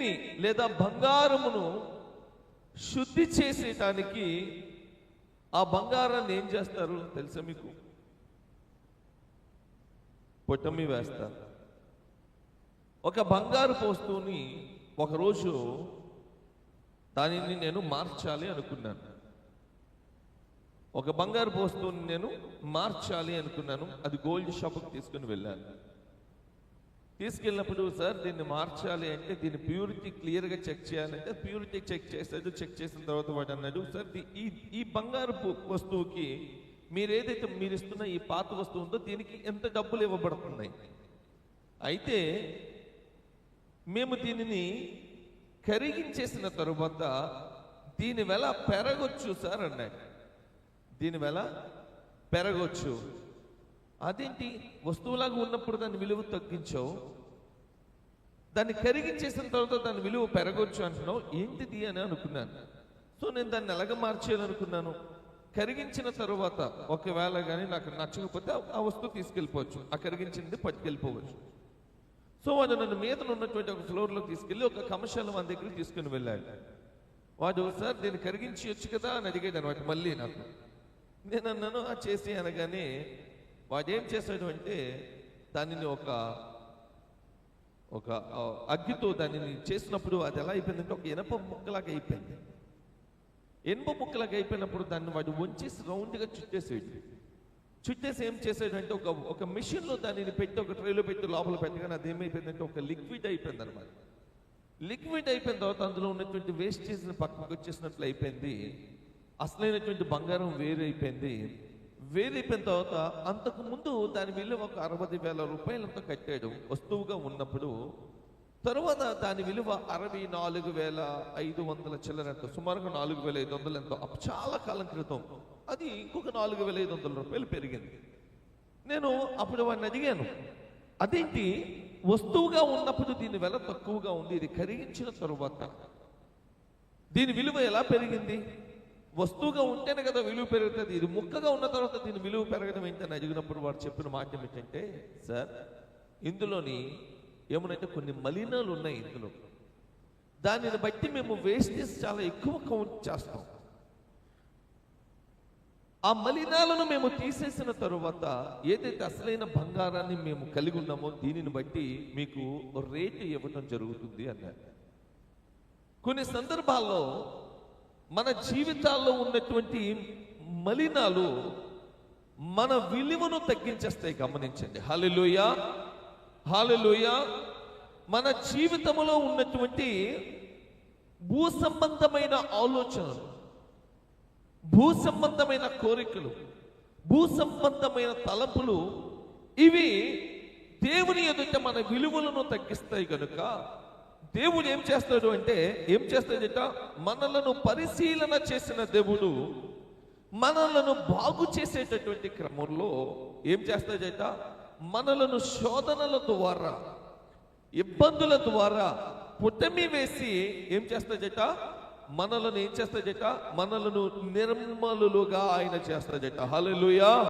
వెండిని లేదా బంగారమును శుద్ధి చేసేటానికి ఆ బంగారాన్ని ఏం చేస్తారు తెలుసా మీకు? పొట్టమి వేస్తారు. ఒక బంగారు వస్తువుని ఒకరోజు దానిని నేను మార్చాలి అనుకున్నాను. ఒక బంగారు వస్తువుని నేను మార్చాలి అనుకున్నాను. అది గోల్డ్ షాప్కి తీసుకుని వెళ్ళాను. తీసుకెళ్ళినప్పుడు సార్ దీన్ని మార్చాలి అంటే దీని ప్యూరిటీ క్లియర్గా చెక్ చేయాలంటే ప్యూరిటీ చెక్ చేశాడు చెక్ చేసిన తర్వాత వాడు అన్నాడు సార్ ఈ ఈ బంగారు వస్తువుకి మీరు ఏదైతే మీరు ఇస్తున్న ఈ పాత వస్తువు ఉందో దీనికి ఎంత డబ్బులు ఇవ్వబడుతున్నాయి? అయితే మేము దీనిని కరిగించేసిన తరువాత దీని వెల పెరగొచ్చు సార్ అన్నాడు. దీని వెల పెరగొచ్చు. అదేంటి? వస్తువులాగా ఉన్నప్పుడు దాని విలువ తగ్గించావు. దాన్ని కరిగించేసిన తర్వాత దాని విలువ పెరగొచ్చు అంటున్నావు. ఏంటిది అని అనుకున్నాను. సో నేను దాన్ని ఎలాగ మార్చేయాలనుకున్నాను? కరిగించిన తర్వాత ఒకవేళ కానీ నాకు నచ్చకపోతే ఆ- వస్తువు తీసుకెళ్ళిపోవచ్చు. ఆ కరిగించింది పట్టుకెళ్ళిపోవచ్చు. సో వాడు నన్ను మీద ఉన్నటువంటి ఒక ఫ్లోర్లో తీసుకెళ్ళి ఒక కమర్షియల్ మన దగ్గరికి తీసుకుని వెళ్ళాడు. వాడు సార్ దీన్ని కరిగించి వచ్చు కదా? అని అడిగాడు అనమాట మళ్ళీ నాకు. నేను అన్నాను "ఆ, చేసి అనగానే వాడు ఏం చేశాడు అంటే దానిని ఒక ఒక అగ్గితో దానిని చేసినప్పుడు అది ఎలా అయిపోయిందంటే ఒక ఇనప ముక్కలాగా అయిపోయింది. ఇనుప ముక్కలాగా అయిపోయినప్పుడు దాన్ని వాడు వంచేసి రౌండ్గా చుట్టేసాడు చుట్టేసి ఏం చేసాడంటే ఒక ఒక మిషన్లో దానిని పెట్టి ఒక ట్రైలో పెట్టి లోపల పెట్టగానే అది ఏమైపోయిందంటే ఒక లిక్విడ్ అయిపోయింది అనమాట లిక్విడ్ అయిపోయిన తర్వాత అందులో ఉన్నటువంటి వేస్టేజ్ని పక్కకు వచ్చేసినట్లు అయిపోయింది. అసలైనటువంటి బంగారం వేరైపోయింది. వేరైపోయిన తర్వాత అంతకు ముందు దాని విలువ ఒక అరవై వేల రూపాయలంతా కట్టాడు. వస్తువుగా ఉన్నప్పుడు తరువాత దాని విలువ అరవై నాలుగు వేల ఐదు వందల చిల్లరంత సుమారుగా నాలుగు వేల ఐదు వందలు ఎంతో. చాలా కాలం క్రితం అది ఇంకొక నాలుగు వేల ఐదు వందల రూపాయలు పెరిగింది. నేను అప్పుడు వాడిని అడిగాను అదేంటి? వస్తువుగా ఉన్నప్పుడు దీని వెల తక్కువగా ఉంది ఇది కరిగించిన తరువాత దీని విలువ ఎలా పెరిగింది? వస్తువుగా ఉంటేనే కదా విలువ పెరుగుతుంది. ఇది ముక్కగా ఉన్న తర్వాత దీని విలువ పెరగడం ఏంటని అడిగినప్పుడు వాడు చెప్పిన మాట ఏంటంటే సార్ ఇందులోని ఏమనంటే కొన్ని మలినాలు ఉన్నాయి ఇందులో దానిని బట్టి మేము వేస్టేజ్ చాలా ఎక్కువ కౌంట్ చేస్తాం. ఆ మలినాలను మేము తీసేసిన తరువాత ఏదైతే అసలైన బంగారాన్ని మేము కలిగి ఉన్నామో దీనిని బట్టి మీకు రేటు ఇవ్వటం జరుగుతుంది అన్నారు. కొన్ని సందర్భాల్లో మన జీవితాల్లో ఉన్నటువంటి మలినాలు మన విలువను తగ్గించేస్తాయి గమనించండి. హాలిలోయ హాలిలోయ మన జీవితంలో ఉన్నటువంటి భూ సంబంధమైన ఆలోచనలు భూ సంబంధమైన కోరికలు భూ సంబంధమైన తలంపులు ఇవి దేవుని ఎదుట మన విలువలను తగ్గిస్తాయి కనుక దేవుడు ఏం చేస్తాడు అంటే ఏం చేస్తాడంట మనలను పరిశీలన చేసిన దేవుడు మనలను బాగు చేసేటటువంటి క్రమంలో ఏం చేస్తాడంట మనలను శోధనల ద్వారా ఇబ్బందుల ద్వారా పుట్టమి వేసి ఏం చేస్తాడట మనలను ఏం చేస్తాడట మనలను నిర్మలులుగా ఆయన చేస్తాడట హలో